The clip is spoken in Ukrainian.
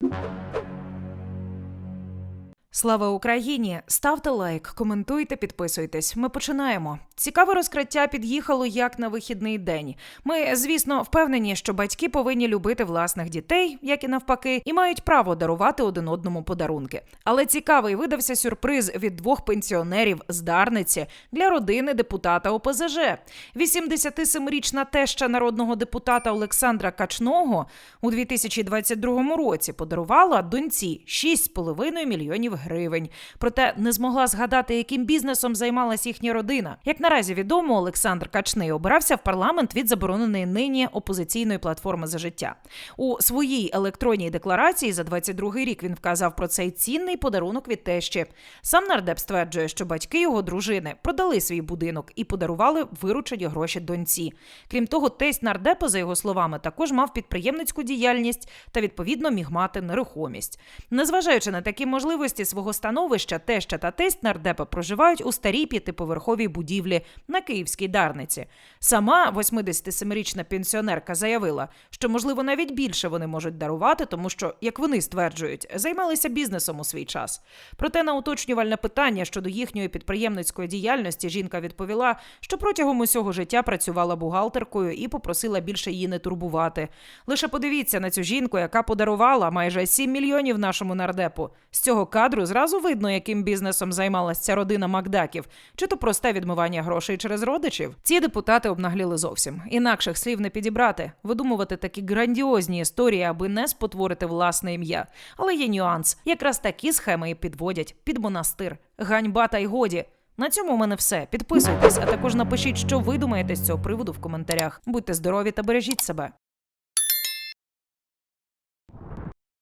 you Слава Україні! Ставте лайк, коментуйте, підписуйтесь. Ми починаємо. Цікаве розкриття під'їхало як на вихідний день. Ми, звісно, впевнені, що батьки повинні любити власних дітей, як і навпаки, і мають право дарувати один одному подарунки. Але цікавий видався сюрприз від двох пенсіонерів з Дарниці для родини депутата ОПЗЖ. 87-річна теща народного депутата Олександра Качного у 2022 році подарувала доньці 6,5 мільйонів гривень. Проте не змогла згадати, яким бізнесом займалась їхня родина. Як наразі відомо, Олександр Качний обирався в парламент від забороненої нині опозиційної платформи за життя. У своїй електронній декларації за 22 рік він вказав про цей цінний подарунок від тещі. Сам нардеп стверджує, що батьки його дружини продали свій будинок і подарували виручені гроші доньці. Крім того, тесть нардепа, за його словами, також мав підприємницьку діяльність та відповідно міг мати нерухомість. Незважаючи на такі можливості свого становища, теща та тесть нардепа проживають у старій п'ятиповерховій будівлі на Київській Дарниці. Сама 87-річна пенсіонерка заявила, що можливо навіть більше вони можуть дарувати, тому що, як вони стверджують, займалися бізнесом у свій час. Проте на уточнювальне питання щодо їхньої підприємницької діяльності жінка відповіла, що протягом усього життя працювала бухгалтеркою і попросила більше її не турбувати. Лише подивіться на цю жінку, яка подарувала майже 7 мільйонів нашому нардепу. З цього кадру зразу видно, яким бізнесом займалася ця родина Макдаків, чи то просте відмивання грошей через родичів. Ці депутати обнагліли зовсім. Інакших слів не підібрати, видумувати такі грандіозні історії, аби не спотворити власне ім'я. Але є нюанс. Якраз такі схеми і підводять під монастир. Ганьба та й годі. На цьому у мене все. Підписуйтесь, а також напишіть, що ви думаєте з цього приводу в коментарях. Будьте здорові та бережіть себе.